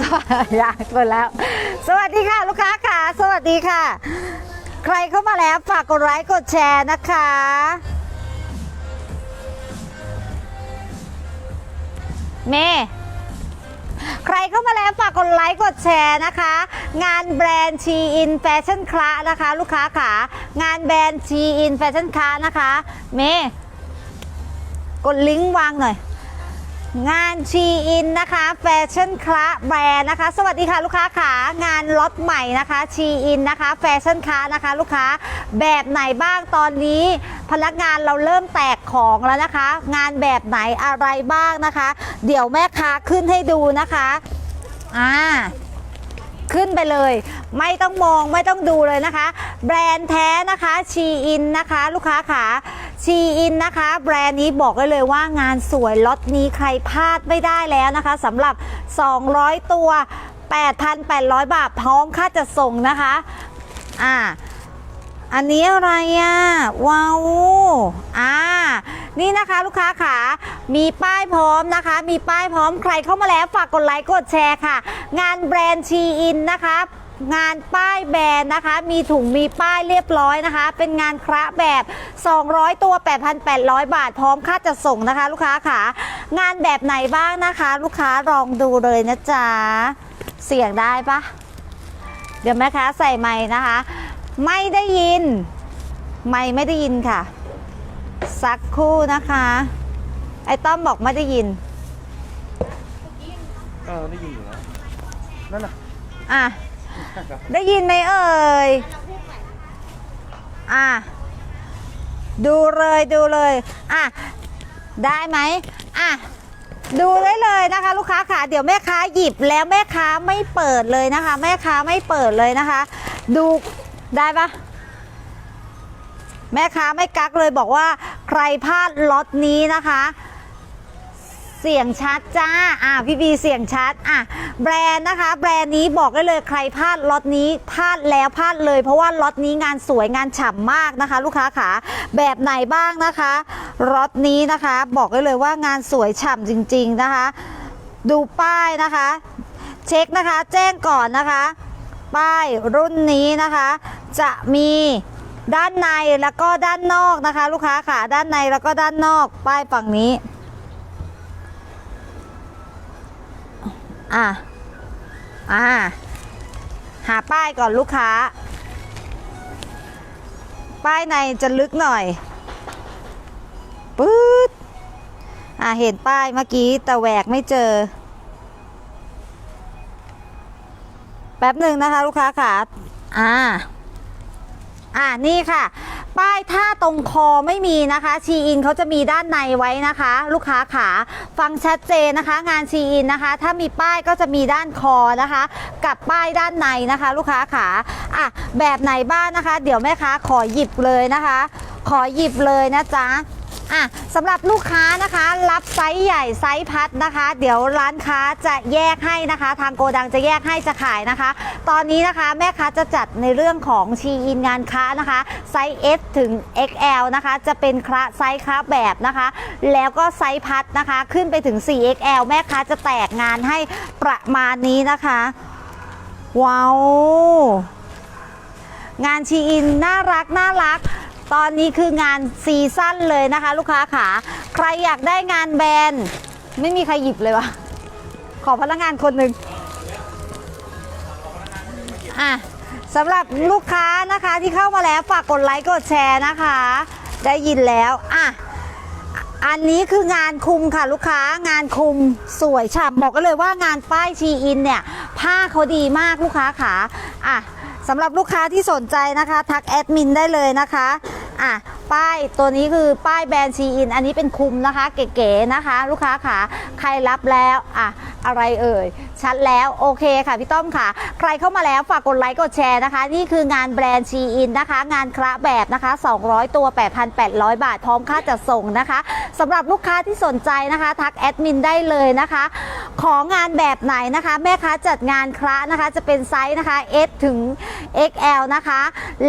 สวัสดีอยากหมดแล้ว สวัสดีค่ะลูกค้าค่ะ สวัสดีค่ะ ใครเข้ามาแล้วฝากกดไลค์กดแชร์นะคะ เมใครเข้ามาแล้วฝากกดไลค์กดแชร์นะคะ งานแบรนด์ชีอินแฟชั่นคลานะคะ ลูกค้าขางานแบรนด์ชีอินแฟชั่นคลานะคะ เมกดลิงก์วางหน่อย งานชีอินนะคะแฟชั่นคลาแบรนด์นะคะ สวัสดีค่ะลูกค้าขางานล็อตใหม่นะคะชีอินนะคะแฟชั่นคลานะคะ ลูกค้าแบบไหนบ้างตอนนี้ พนักงานเราเริ่มแตกของแล้วนะคะ งานแบบไหนอะไรบ้างนะคะ เดี๋ยวแม่ค้าขึ้นให้ดูนะคะอ่า ขึ้นไปเลย ไม่ต้องมองไม่ต้องดูเลยนะคะ แบรนด์แท้นะคะชีอินนะคะ ลูกค้าขาชีอินนะคะ แบรนด์นี้บอกได้เลยว่างานสวยล็อตนี้ใครพลาดไม่ได้แล้วนะคะสำหรับ 200 ตัว 8,800 บาทพร้อมค่าจะส่งนะคะอ่า อันนี้อะไรอะว้าวอ่านี่นะคะลูกค้าขามีป้ายพร้อมนะคะ มีป้ายพร้อมใครเข้ามาแล้วฝากกดไลค์กดแชร์ค่ะ งานแบรนด์ชีอินนะคะงานป้ายแบรนด์นะคะ มีถุงมีป้ายเรียบร้อยนะคะ เป็นงานคระแบบ 200 ตัว 8,800 บาท พร้อมค่าจะส่งนะคะ ลูกค้าขางานแบบไหนบ้างนะคะ ลูกค้าลองดูเลยนะจ๊ะ เสียงได้ปะเดี๋ยวแม่ค้าใส่ไม้นะคะ ไม่ได้ยิน ไม่ไม่ได้ยินค่ะ สักครู่นะคะ ไอ้ต้อมบอกไม่ได้ยิน เออได้ยินอยู่นะนั่นน่ะอะ ได้ยินไหมเอ่ย อะ ดูเลยดูเลย อะ ได้ไหมอะ ดูได้เลยนะคะ ลูกค้าค่ะ เดี๋ยวแม่ค้าหยิบแล้วแม่ค้าไม่เปิดเลยนะคะ แม่ค้าไม่เปิดเลยนะคะ ดู ได้ปะแม่ค้าไม่กักเลยบอกว่าใครพลาดล็อตนี้นะคะ เสียงชัดจ้า อะพี่บีเสียงชัด อะ แบรนด์นะคะ แบรนด์นี้บอกได้เลยใครพลาดล็อตนี้พลาดแล้วพลาดเลย เพราะว่าล็อตนี้งานสวยงานฉ่ำมากนะคะ ลูกค้าขาแบบไหนบ้างนะคะล็อตนี้นะคะ บอกได้เลยว่างานสวยฉ่ำจริง ๆนะคะ ดูป้ายนะคะ เช็คนะคะ แจ้งก่อนนะคะ ป้ายรุ่นนี้นะคะ จะมีด้านในแล้วก็ด้านนอกนะคะ ลูกค้าค่ะด้านในแล้วก็ด้านนอกป้ายฝั่งนี้อะอ่าหาป้ายก่อนลูกค้า ป้ายในจะลึกหน่อยปื๊ดอ่าเห็นป้ายเมื่อกี้แต่แหวกไม่เจอ แป๊บหนึ่งนะคะลูกค้าค่ะ อ่า อ่านี่ค่ะ ป้ายถ้าตรงคอไม่มีนะคะ ชีอินเขาจะมีด้านในไว้นะคะ ลูกค้าขาฟังชัดเจนนะคะ งานชีอินนะคะ ถ้ามีป้ายก็จะมีด้านคอนะคะ กับป้ายด้านในนะคะ ลูกค้าขาอะแบบไหนบ้างนะคะ เดี๋ยวแม่ค้าขอหยิบเลยนะคะ ขอหยิบเลยนะจ๊ะ อะสำหรับลูกค้านะคะ รับไซส์ใหญ่ไซส์พัดนะคะ เดี๋ยวร้านค้าจะแยกให้นะคะ ทางโกดังจะแยกให้จะขายนะคะ ตอนนี้นะคะแม่ค้าจะจัดในเรื่องของชีอินงานค้านะคะไซส์ S ถึง XL นะคะ จะเป็นคระไซส์คระแบบนะคะ แล้วก็ไซส์พัดนะคะ ขึ้นไปถึง 4XL แม่ค้าจะแตกงานให้ประมาณนี้นะคะว้าวงานชีอินน่ารักน่ารัก ตอนนี้คืองานซีซั่นเลยนะคะ ลูกค้าขาใครอยากได้งานแบรนด์ไม่มีใครหยิบเลยวะขอพนักงานคนหนึ่งอะสำหรับลูกค้านะคะที่เข้ามาแล้วฝากกดไลค์กดแชร์นะคะ ได้ยินแล้วอะอันนี้คืองานคุมค่ะลูกค้างานคุมสวยฉ่ำบอกกันเลยว่างานป้ายชีอินเนี่ย ผ้าเขาดีมากลูกค้าขาอะสำหรับลูกค้าที่สนใจนะคะ ทักแอดมินได้เลยนะคะ อะ ป้ายตัวนี้คือป้ายแบรนด์ชีอินอันนี้เป็นคุมนะคะ เก๋ๆนะคะ ลูกค้าขาใครรับแล้วอะอะไรเอ่ย ชัดแล้วโอเคค่ะพี่ต้อมค่ะ ใครเข้ามาแล้วฝากกดไลค์กดแชร์นะคะ นี่คืองานแบรนด์ชีอินนะคะ งานคระแบบนะคะ 200 ตัว 8,800 บาท พร้อมค่าจัดส่งนะคะสำหรับลูกค้าที่สนใจนะคะ ทักแอดมินได้เลยนะคะ ของงานแบบไหนนะคะ แม่ค้าจัดงานคระนะคะจะเป็นไซส์นะคะ S ถึง XL นะคะ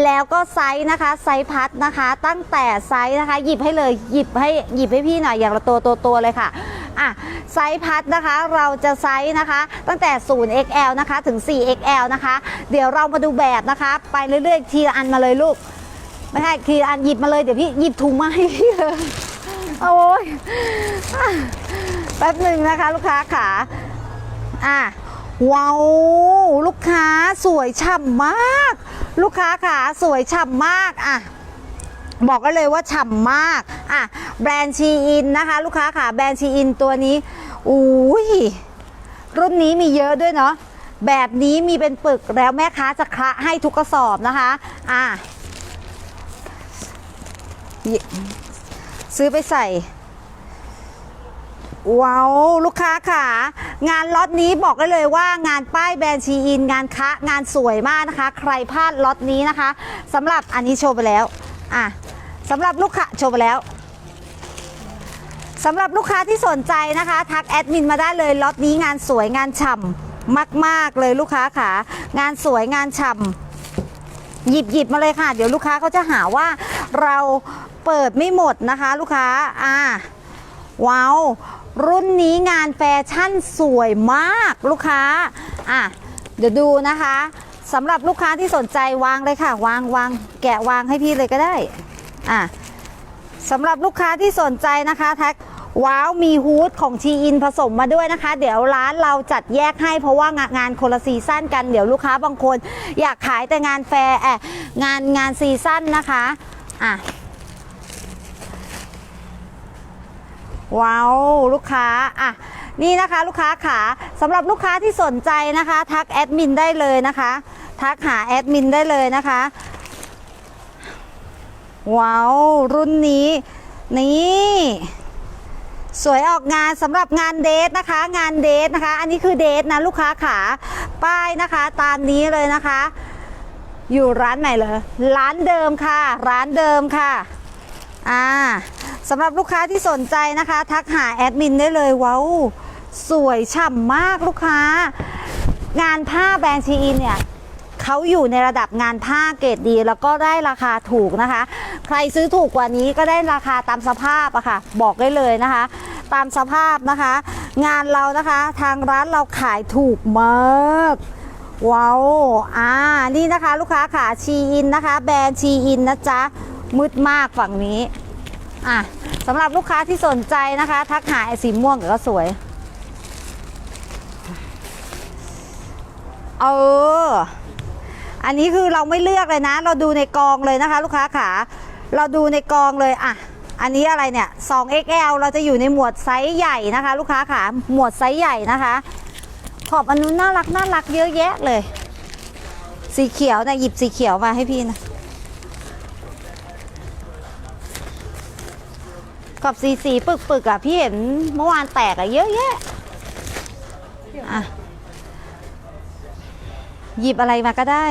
แล้วก็ไซส์นะคะไซส์พัดนะคะตั้งแต่ไซส์นะคะ หยิบให้เลยหยิบให้หยิบให้พี่หน่อยอย่างละตัวตัวตัวเลยค่ะอะไซส์พัดนะคะเราจะไซส์นะคะ ตั้งแต่ 0XL นะคะถึง 4XL นะคะ เดี๋ยวเรามาดูแบบนะคะ ไปเรื่อยๆ ทีละอันมาเลยลูก ไม่ใช่ทีละอันหยิบมาเลยเดี๋ยวพี่หยิบถุงมาให้พี่เลยโอ้ยอแป๊บหนึ่งนะคะลูกค้าขาอะว้าวลูกค้าสวยฉ่ำมาก ลูกค้าขาสวยฉ่ำมากอะ บอกกันเลยว่าฉ่ำมากอะแบรนด์ชีอินนะคะ ลูกค้าค่ะแบรนด์ชีอินตัวนี้อุ้ยรุ่นนี้มีเยอะด้วยเนาะแบบนี้มีเป็นปึกแล้วแม่ค้าจะคะให้ทุกกระสอบนะคะอะซื้อไปใส่ว้าวลูกค้าค่ะงานล็อตนี้บอกได้เลยว่างานป้ายแบรนด์ชีอิน งานคะงานสวยมากนะคะ ใครพลาดล็อตนี้นะคะสำหรับอันนี้โชว์ไปแล้วอะ สำหรับลูกค้าโชว์ไปแล้วสำหรับลูกค้าที่สนใจนะคะ ทักแอดมินมาได้เลยล็อตนี้งานสวยงานฉ่ำมากๆเลยลูกค้าค่ะ งานสวยงานฉ่ำหยิบหยิบมาเลยค่ะ เดี๋ยวลูกค้าเขาจะหาว่าเราเปิดไม่หมดนะคะ ลูกค้าอ่าว้าวรุ่นนี้งานแฟชั่นสวยมากลูกค้าอะเดี๋ยวดูนะคะสำหรับลูกค้าที่สนใจวางเลยค่ะ วางวางแกะวางให้พี่เลยก็ได้ อะสำหรับลูกค้าที่สนใจนะคะแท็กว้าวมีฮูดของชีอินผสมมาด้วยนะคะ เดี๋ยวร้านเราจัดแยกให้เพราะว่างานงานคนละซีซั่นกันเดี๋ยวลูกค้าบางคน อยากขายแต่งานแฟร์แองานงานซีซั่นนะคะอะว้าวลูกค้าอะนี่นะคะลูกค้าขาสำหรับลูกค้าที่สนใจนะคะ ทักแอดมินได้เลยนะคะ ทักหาแอดมินได้เลยนะคะ ว้าว รุ่นนี้ นี่ สวยออกงานสำหรับงานเดทนะคะ งานเดทนะคะ อันนี้คือเดทนะลูกค้าขาป้ายนะคะ ตามนี้เลยนะคะ อยู่ร้านไหนเลยร้านเดิมค่ะ ร้านเดิมค่ะอ่าสำหรับลูกค้าที่สนใจนะคะ ทักหาแอดมินได้เลยว้าวสวยฉ่ำมากลูกค้างานผ้าแบรนด์ชีอินเนี่ย เขาอยู่ในระดับงานผ้าเกรดดี แล้วก็ได้ราคาถูกนะคะ ใครซื้อถูกกว่านี้ก็ได้ราคาตามสภาพอะค่ะ บอกได้เลยนะคะ ตามสภาพนะคะ งานเรานะคะทางร้านเราขายถูกมากว้าว อ่า นี่นะคะลูกค้าค่ะชีอินนะคะ แบรนด์ชีอินนะจ๊ะ มืดมากฝั่งนี้ อะสำหรับลูกค้าที่สนใจนะคะ ทักหาไอ้สีม่วงก็สวย เออ อันนี้คือเราไม่เลือกเลยนะ เราดูในกองเลยนะคะ ลูกค้าขาเราดูในกองเลยอะอันนี้อะไรเนี่ย 2XL เราจะอยู่ในหมวดไซส์ใหญ่นะคะ ลูกค้าขาหมวดไซส์ใหญ่นะคะ ขอบอันนู้นน่ารักน่ารักเยอะแยะเลย สีเขียวนะหยิบสีเขียวมาให้พี่นะกับสีสีปึกปึกๆอะพี่เห็นเมื่อวานแตกอะเยอะแยะอะ หยิบอะไรมาก็ได้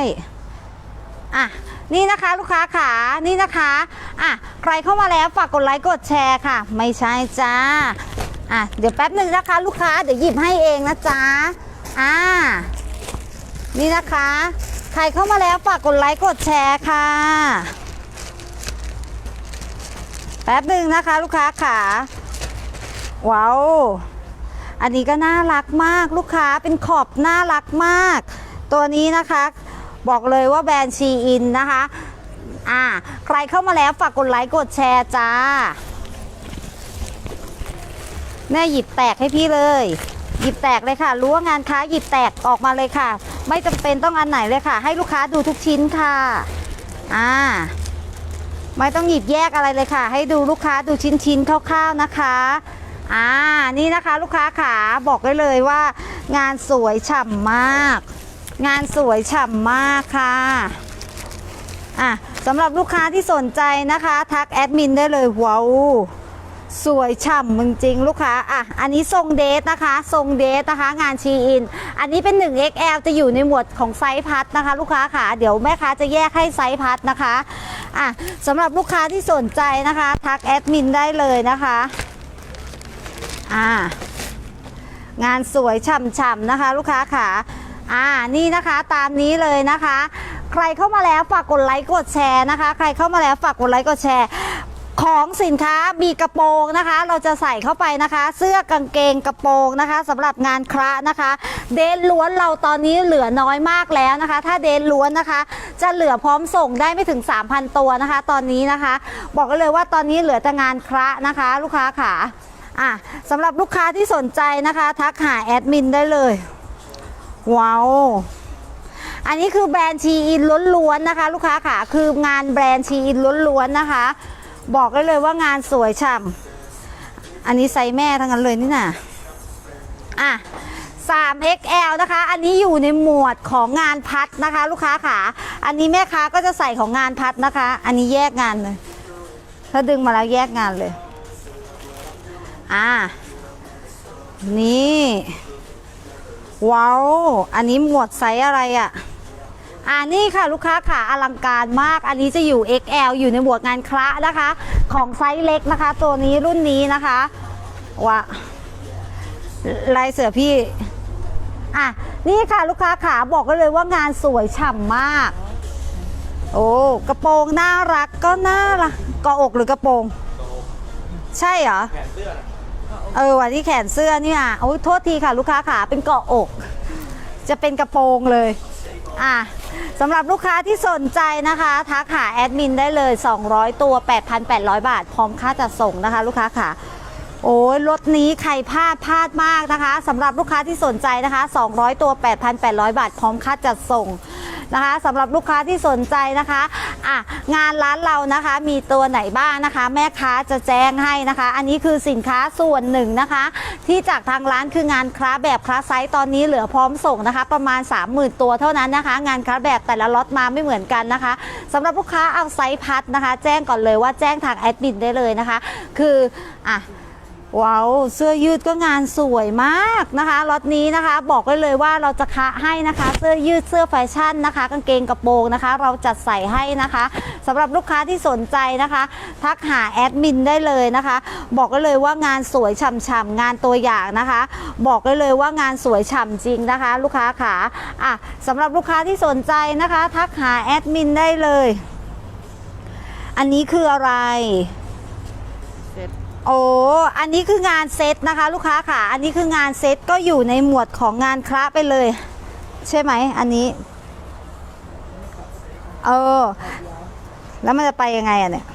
อะนี่นะคะลูกค้าขานี่นะคะอะใครเข้ามาแล้วฝากกดไลค์กดแชร์ค่ะ ไม่ใช่จ้าอะเดี๋ยวแป๊บหนึ่งนะคะ ลูกค้าเดี๋ยวหยิบให้เองนะจ๊ะอ่านี่นะคะ ใครเข้ามาแล้วฝากกดไลค์กดแชร์ค่ะ แป๊บหนึ่งนะคะ ลูกค้าขาว้าวอันนี้ก็น่ารักมากลูกค้าเป็นขอบน่ารักมาก ตัวนี้นะคะบอกเลยว่าแบรนด์ชีอินนะคะอ่าใครเข้ามาแล้วฝากกดไลค์กดแชร์จ้า แม่หยิบแตกให้พี่เลย หยิบแตกเลยค่ะรู้ว่างานค้าหยิบแตกออกมาเลยค่ะ ไม่จำเป็นต้องอันไหนเลยค่ะ ให้ลูกค้าดูทุกชิ้นค่ะอ่าไม่ต้องหยิบแยกอะไรเลยค่ะ ให้ดูลูกค้าดูชิ้นชิ้นคร่าวๆนะคะอ่านี่นะคะลูกค้าขาบอกได้เลยว่างานสวยฉ่ำมาก งานสวยฉ่ำมากค่ะอะสำหรับลูกค้าที่สนใจนะคะ ทักแอดมินได้เลยว้าวสวยฉ่ำจริงๆลูกค้าอะอันนี้ทรงเดทนะคะทรงเดทนะคะ งานชีอิน อันนี้เป็น 1XL จะอยู่ในหมวดของไซส์พัดนะคะ ลูกค้าค่ะ เดี๋ยวแม่ค้าจะแยกให้ไซส์พัดนะคะอะสำหรับลูกค้าที่สนใจนะคะ ทักแอดมินได้เลยนะคะอ่างานสวยฉ่ำๆนะคะ ลูกค้าค่ะ อ่านี่นะคะตามนี้เลยนะคะ ใครเข้ามาแล้วฝากกดไลค์กดแชร์นะคะ ใครเข้ามาแล้วฝากกดไลค์กดแชร์ ของสินค้ามีกระโปรงนะคะ เราจะใส่เข้าไปนะคะ เสื้อกางเกงกระโปรงนะคะสำหรับงานคระนะคะ เดนล้วนเราตอนนี้เหลือน้อยมากแล้วนะคะ ถ้าเดนล้วนนะคะ จะเหลือพร้อมส่งได้ไม่ถึง 3,000 ตัวนะคะ ตอนนี้นะคะ บอกกันเลยว่าตอนนี้เหลือแต่งานคระนะคะ ลูกค้าขาอะสำหรับลูกค้าที่สนใจนะคะ ทักหาแอดมินได้เลย ว้าวอันนี้คือแบรนด์ชีอินล้วนๆนะคะ ลูกค้าค่ะคืองานแบรนด์ชีอินล้วนๆนะคะ บอกได้เลยว่างานสวยฉ่ำอันนี้ไซส์แม่ทั้งนั้นเลยนี่น่ะอะ 3XL นะคะ อันนี้อยู่ในหมวดของงานพัดนะคะ ลูกค้าค่ะ อันนี้แม่ค้าก็จะใส่ของงานพัดนะคะ อันนี้แยกงานเลย ถ้าดึงมาแล้วแยกงานเลย อ่า นี่ ว้าว อันนี้หมวดไซส์อะไรอะ่ะอ่านี่ค่ะลูกค้าค่ะอลังการมาก อันนี้จะอยู่ XL อยู่ในหมวดงานคละนะคะ ของไซส์เล็กนะคะ ตัวนี้รุ่นนี้นะคะว่าลายเสือพี่ อะ นี่ค่ะลูกค้าขาบอกกันเลยว่างานสวยฉ่ำมาก โอ้กระโปรงน่ารักก็น่ารักกออกหรือกระโปรง ใช่เหรอ เออวันที่แขนเสื้อเนี่ยโอ้ยโทษทีค่ะลูกค้าขาเป็นเกาะอก จะเป็นกระโปรงเลย อะสำหรับลูกค้าที่สนใจนะคะทักหาแอดมินได้เลย 200 ตัว 8,800 บาท พร้อมค่าจัดส่งนะคะ ลูกค้าขา โอ้ยรถนี้ใครพลาดพลาดมากนะคะสำหรับลูกค้าที่สนใจนะคะ 200 ตัว 8,800 บาท พร้อมค่าจัดส่งนะคะสำหรับลูกค้าที่สนใจนะคะอะงานร้านเรานะคะมีตัวไหนบ้างนะคะ แม่ค้าจะแจ้งให้นะคะ อันนี้คือสินค้าส่วนหนึ่งนะคะ ที่จากทางร้านคืองานคราแบบคลาสไซส์ตอนนี้เหลือพร้อมส่งนะคะ ประมาณ 30,000 ตัวเท่านั้นนะคะ งานคราแบบแต่ละล็อตมาไม่เหมือนกันนะคะสำหรับลูกค้าเอาไซส์พัดนะคะ แจ้งก่อนเลยว่าแจ้งทางแอดมินได้เลยนะคะ คืออะ ว้าวเสื้อยืดก็งานสวยมากนะคะล็อตนี้นะคะ บอกได้เลยว่าเราจะคะให้นะคะ เสื้อยืดเสื้อแฟชั่นนะคะ กางเกงกระโปรงนะคะ เราจัดใส่ให้นะคะสำหรับลูกค้าที่สนใจนะคะ ทักหาแอดมินได้เลยนะคะ บอกได้เลยว่างานสวยฉ่ำๆงานตัวอย่างนะคะ บอกได้เลยว่างานสวยฉ่ำจริงนะคะ ลูกค้าขาอะสำหรับลูกค้าที่สนใจนะคะ ทักหาแอดมินได้เลย อันนี้คืออะไร โอ้อันนี้คืองานเซตนะคะ ลูกค้าค่ะ อันนี้คืองานเซตก็อยู่ในหมวดของงานคระไปเลย ใช่ไหมอันนี้ เออ แล้วมันจะไปยังไงอะเนี่ย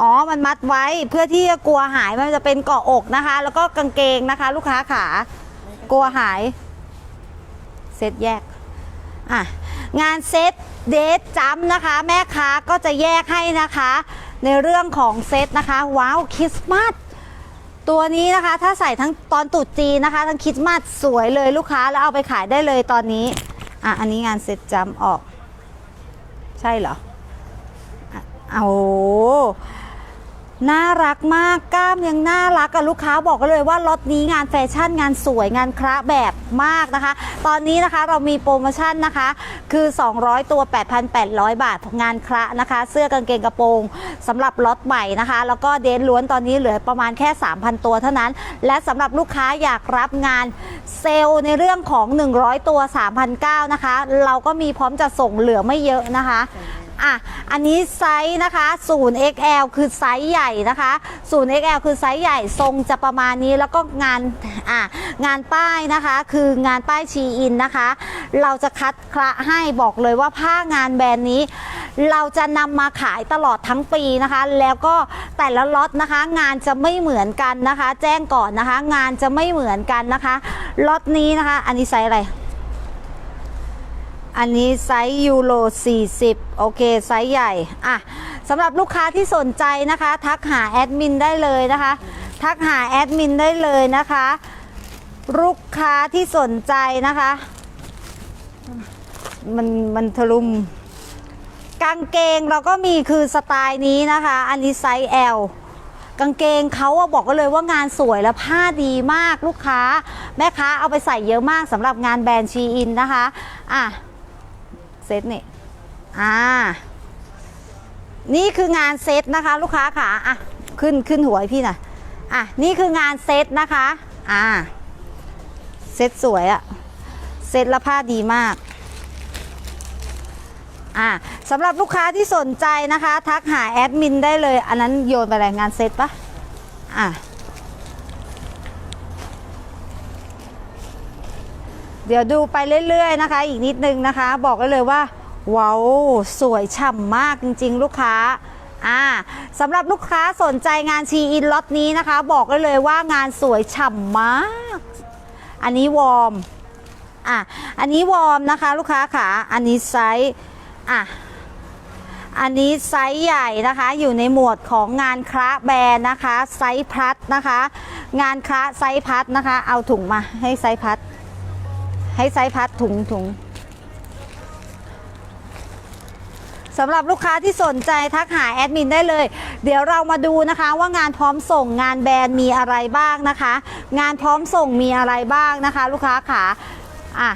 อ๋อ มันมัดไว้เพื่อที่จะกลัวหายมันจะเป็นเกาะอกนะคะ แล้วก็กางเกงนะคะ ลูกค้าขากลัวหาย เซตแยก อะ งานเซตเดทจัมนะคะ แม่ค้าก็จะแยกให้นะคะ ในเรื่องของเซตนะคะ ว้าวคริสต์มาสตัวนี้นะคะถ้าใส่ทั้งตอนตรุษจีนะคะ ทั้งคริสต์มาสสวยเลยลูกค้าแล้วเอาไปขายได้เลยตอนนี้อะอันนี้งานเซตจำออก ใช่เหรออะโอ้ น่ารักมากกล้ามยังน่ารักกับลูกค้าบอกกันเลยว่าล็อตนี้งานแฟชั่นงานสวยงานคระแบบมากนะคะ ตอนนี้นะคะเรามีโปรโมชั่นนะคะ คือ 200 ตัว 8,800 บาทงานคระนะคะ เสื้อกางเกงกระโปรงสำหรับล็อตใหม่นะคะ แล้วก็เดนล้วนตอนนี้เหลือประมาณแค่ 3,000 ตัวเท่านั้น และสำหรับลูกค้าอยากรับงานเซลล์ในเรื่องของ 100 ตัว3,900นะคะ เราก็มีพร้อมจะส่งเหลือไม่เยอะนะคะ อะ อันนี้ไซส์นะคะ 0XL คือไซส์ใหญ่นะคะ 0XL คือไซส์ใหญ่ ทรงจะประมาณนี้ แล้วก็งาน อะ งานป้ายนะคะ คืองานป้ายชีอินนะคะ เราจะคัดคละให้บอกเลยว่าผ้างานแบรนด์นี้ เราจะนำมาขายตลอดทั้งปีนะคะ แล้วก็แต่ละล็อตนะคะ งานจะไม่เหมือนกันนะคะ แจ้งก่อนนะคะ งานจะไม่เหมือนกันนะคะ ล็อตนี้นะคะ อันนี้ไซส์อะไร อันนี้ไซส์ยูโร 40 โอเค ไซส์ใหญ่ อะสำหรับลูกค้าที่สนใจนะคะ ทักหาแอดมินได้เลยนะคะ ทักหาแอดมินได้เลยนะคะ ลูกค้าที่สนใจนะคะ มันมันทะลุมกางเกงเราก็มีคือสไตล์นี้นะคะ อันนี้ไซส์ L กางเกงเขาอะบอกกันเลยว่างานสวยและผ้าดีมากลูกค้า แม่ค้าเอาไปใส่เยอะมากสำหรับงานแบรนด์ชีอินนะคะ อะ เซตนี่อ่า นี่คืองานเซตนะคะ ลูกค้าค่ะอะขึ้นขึ้นหัวพี่หน่อยอะนี่คืองานเซตนะคะอ่าเซตสวยอะเซตละผ้าดีมากอะสำหรับลูกค้าที่สนใจนะคะ ทักหาแอดมินได้เลย อันนั้นโยนไปแรงงานเซตปะอะ เดี๋ยวดูไปเรื่อยๆนะคะ อีกนิดนึงนะคะ บอกได้เลยว่าว้าวสวยฉ่ำมากจริง ๆ ลูกค้าอ่าสำหรับลูกค้าสนใจงานชีอินล็อตนี้นะคะ บอกได้เลยว่างานสวยฉ่ำมาก อันนี้วอร์มอะอันนี้วอร์มนะคะ ลูกค้าขาอันนี้ไซส์อะอันนี้ไซส์ใหญ่นะคะ อยู่ในหมวดของงานคระแบรนด์นะคะ ไซส์พัดนะคะ งานคระไซส์พัดนะคะ เอาถุงมาให้ไซส์พัด ให้ไซส์พัดถุงถุงสำหรับลูกค้าที่สนใจทักหาแอดมินได้เลย เดี๋ยวเรามาดูนะคะว่างานพร้อมส่งงานแบรนด์มีอะไรบ้างนะคะ งานพร้อมส่งมีอะไรบ้างนะคะ ลูกค้าขาอะ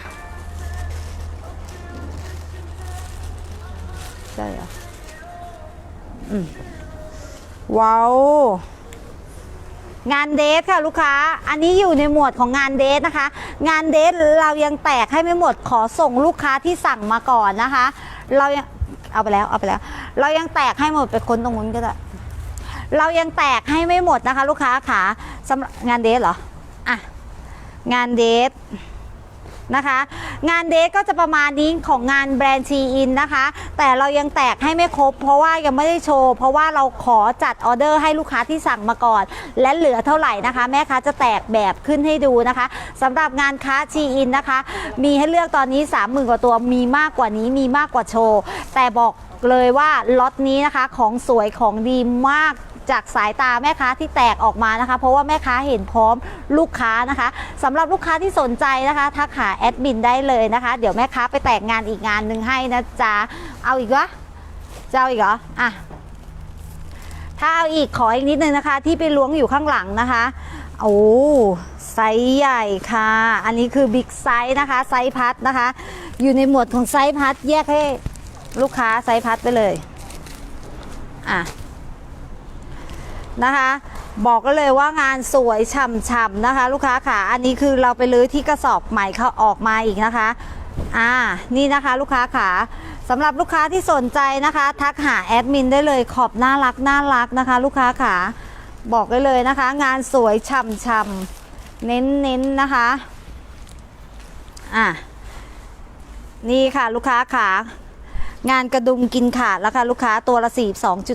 ใช่เหรออืมว้าว งานเดทค่ะลูกค้า อันนี้อยู่ในหมวดของงานเดทนะคะ งานเดทเรายังแตกให้ไม่หมดขอส่งลูกค้าที่สั่งมาก่อนนะคะ เรายังเอาไปแล้วเอาไปแล้ว เรายังแตกให้หมดไปคนตรงนู้นก็ได้เรายังแตกให้ไม่หมดนะคะ ลูกค้าขาสำหรับงานเดทเหรออะงานเดท นะคะ งานเดทก็จะประมาณนี้ของงานแบรนด์ชีอินนะคะ แต่เรายังแตกให้ไม่ครบ เพราะว่ายังไม่ได้โชว์ เพราะว่าเราขอจัดออเดอร์ให้ลูกค้าที่สั่งมาก่อน และเหลือเท่าไหร่นะคะ แม่ค้าจะแตกแบบขึ้นให้ดูนะคะสำหรับงานค้าชีอินนะคะ มีให้เลือกตอนนี้ 30,000 กว่าตัวมีมากกว่านี้มีมากกว่าโชว์ แต่บอกเลยว่าล็อตนี้นะคะของสวยของดีมาก จากสายตาแม่ค้าที่แตกออกมานะคะ เพราะว่าแม่ค้าเห็นพร้อมลูกค้านะคะสำหรับลูกค้าที่สนใจนะคะทักหาแอดมินได้เลยนะคะ เดี๋ยวแม่ค้าไปแตกงานอีกงานหนึ่งให้นะจ๊ะเอาอีกวะจะเอาอีกเหรออะถ้าเอาอีกขออีกนิดนึงนะคะ ที่ไปล้วงอยู่ข้างหลังนะคะโอ้ไซส์ใหญ่ค่ะ อันนี้คือบิ๊กไซส์นะคะ ไซส์พัดนะคะ อยู่ในหมวดของไซส์พัดแยกให้ลูกค้าไซส์พัดไปเลย อะ นะคะ บอกก็เลยว่างานสวยฉ่ำๆนะคะ ลูกค้าค่ะ อันนี้คือเราไปลื้อที่กระสอบใหม่เขาออกมาอีกนะคะ อ่า นี่นะคะลูกค้าค่ะสำหรับลูกค้าที่สนใจนะคะ ทักหาแอดมินได้เลยขอบน่ารักน่ารักนะคะ ลูกค้าค่ะ บอกได้เลยนะคะ งานสวยฉ่ำๆเน้นๆนนะคะ อะนี่ค่ะลูกค้าค่ะงานกระดุมกินขาดแล้วค่ะลูกค้าตัวละ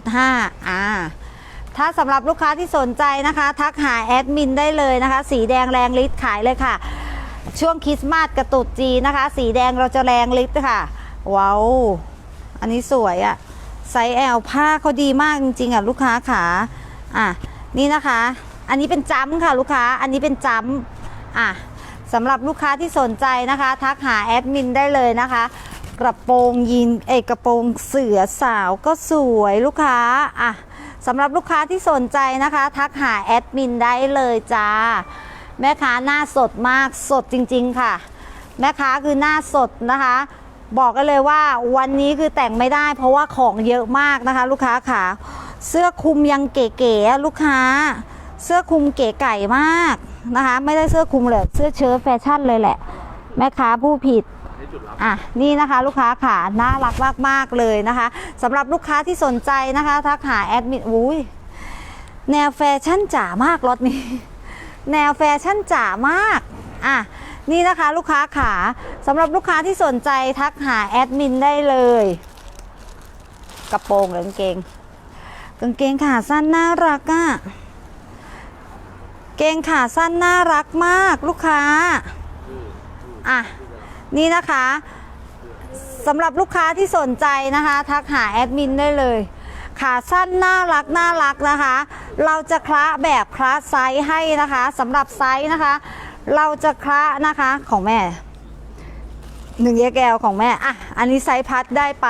42.5 อ่า ถ้าสำหรับลูกค้าที่สนใจนะคะ ทักหาแอดมินได้เลยนะคะ สีแดงแรงฤทธิ์ขายเลยค่ะ ช่วงคริสต์มาสกระตุดจีนะคะ สีแดงเราจะแรงฤทธิ์ค่ะ ว้าว อันนี้สวยอะไซส์ L ผ้าเขาดีมากจริงๆอะลูกค้าขาอะนี่นะคะ อันนี้เป็นจัมค่ะลูกค้า อันนี้เป็นจัมอะสำหรับลูกค้าที่สนใจนะคะ ทักหาแอดมินได้เลยนะคะ กระโปรงยีนเอกระโปรงเสือสาวก็สวยลูกค้าอะ สำหรับลูกค้าที่สนใจนะคะ ทักหาแอดมินได้เลยจ้า แม่ค้าหน้าสดมากสดจริง ๆ ค่ะ แม่ค้าคือหน้าสดนะคะ บอกกันเลยว่าวันนี้คือแต่งไม่ได้ เพราะว่าของเยอะมากนะคะ ลูกค้าค่ะ เสื้อคลุมยังเก๋ๆลูกค้า เสื้อคลุมเก๋ไก่มากนะคะ ไม่ได้เสื้อคลุมเลยเสื้อเชิ้ตแฟชั่นเลยแหละ แม่ค้าผู้ผิด อะนี่นะคะลูกค้าค่ะน่ารักมากๆเลยนะคะสำหรับลูกค้าที่สนใจนะคะทักหาแอดมินอุ้ยแนวแฟชั่นจ๋ามากรถนี้ แนวแฟชั่นจ๋ามากอะนี่นะคะลูกค้าขาสำหรับลูกค้าที่สนใจทักหาแอดมินได้เลย กระโปรงหรือกางเกงกางเกงขาสั้นน่ารักอะ่ะเกงขาสั้นน่ารักมากลูกค้าอะ นี่นะคะสำหรับลูกค้าที่สนใจนะคะ ทักหาแอดมินได้เลยขาสั้นน่ารักน่ารักนะคะ เราจะคละแบบคละไซส์ให้นะคะสำหรับไซส์นะคะ เราจะคละนะคะของแม่หนึ่งเยแกวของแม่อะอันนี้ไซส์พัดได้ไป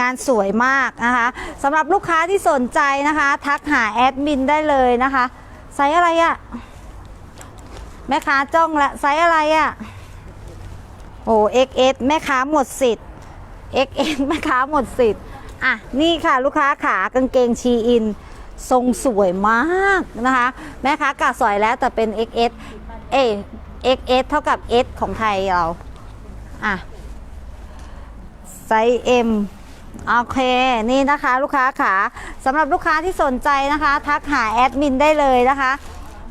งานสวยมากนะคะสำหรับลูกค้าที่สนใจนะคะ ทักหาแอดมินได้เลยนะคะไซส์อะไรอะแม่ค้าจ้องละไซส์อะไรอะ โอ้ XS แม่ค้าหมดสิทธิ์ XS แม่ค้าหมดสิทธิ์อะนี่ค่ะลูกค้าขากางเกงชีอิน ทรงสวยมากนะคะ แม่ค้ากาสอยแล้วแต่เป็น XS เอย XS เท่ากับ S ของไทยเรา อะ ไซส์ M โอเค นี่นะคะ ลูกค้าขาสำหรับลูกค้าที่สนใจนะคะ ทักหาแอดมินได้เลยนะคะ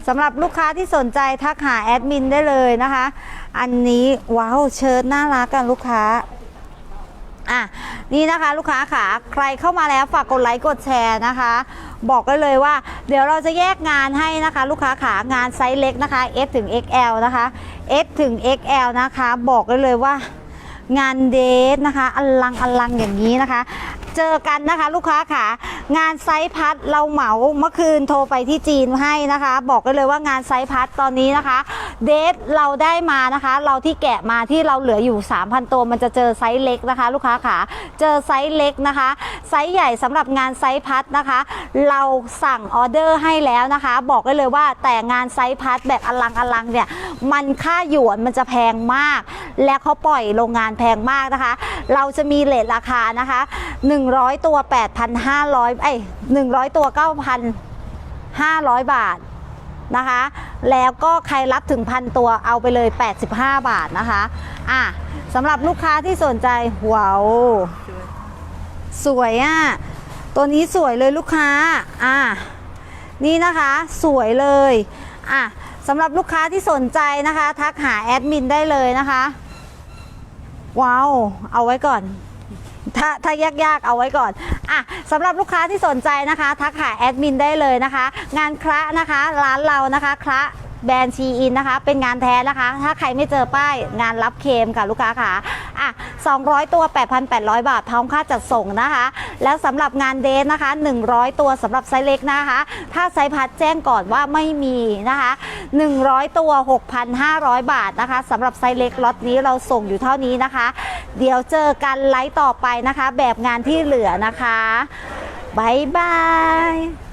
สำหรับลูกค้าที่สนใจทักหาแอดมินได้เลยนะคะ อันนี้ว้าวเชิ้ตน่ารักกันลูกค้าอะนี่นะคะลูกค้าขาใครเข้ามาแล้วฝากกดไลค์กดแชร์นะคะ บอกได้เลยว่า เดี๋ยวเราจะแยกงานให้นะคะ ลูกค้าขางานไซส์เล็กนะคะ S ถึง XL นะคะ S ถึง XL นะคะ บอกได้เลยว่างานเดทนะคะอลังอลังอย่างนี้นะคะ เจอกันนะคะลูกค้าค่ะ งานไซส์พัดเราเหมาเมื่อคืนโทรไปที่จีนให้นะคะ บอกได้เลยว่างานไซส์พัดตอนนี้นะคะ เดทเราได้มานะคะ เราที่แกะมาที่เราเหลืออยู่ 3,000 ตัวมันจะเจอไซส์เล็กนะคะ ลูกค้าค่ะ เจอไซส์เล็กนะคะ ไซส์ใหญ่สำหรับงานไซส์พัดนะคะ เราสั่งออเดอร์ให้แล้วนะคะ บอกได้เลยว่าแต่งานไซส์พัดแบบอลังอลังเนี่ยมันค่าหยวนมันจะแพงมาก และเขาปล่อยโรงงานแพงมากนะคะ เราจะมีเลทราคานะคะ100 ตัว 8,500เอ้ย100 ตัว 9,500 บาทนะคะ แล้วก็ใครรับถึงพันตัวเอาไปเลย 85 บาทนะคะอะสำหรับลูกค้าที่สนใจว้าวสวยอะตัวนี้สวยเลยลูกค้าอะนี่นะคะสวยเลยอะสำหรับลูกค้าที่สนใจนะคะ ทักหาแอดมินได้เลยนะคะ ว้าว เอาไว้ก่อน ถ้าถ้ายากๆเอาไว้ก่อนอะสำหรับลูกค้าที่สนใจนะคะทักหาแอดมินได้เลยนะคะ งานคระนะคะร้านเรานะคะคระแบรนด์ชีอินนะคะ เป็นงานแท้นะคะ ถ้าใครไม่เจอป้ายงานรับเคมค่ะลูกค้าค่ะ อะ200 ตัว 8,800 บาทพร้อมค่าจัดส่งนะคะ แล้วสำหรับงานเดทนะคะ 100 ตัวสำหรับไซส์เล็กนะคะ ถ้าไซส์พัดแจ้งก่อนว่าไม่มีนะคะ 100 ตัว 6,500 บาทนะคะสำหรับไซส์เล็กล็อตนี้เราส่งอยู่เท่านี้นะคะ เดี๋ยวเจอกันไลฟ์ต่อไปนะคะ แบบงานที่เหลือนะคะบ๊ายบาย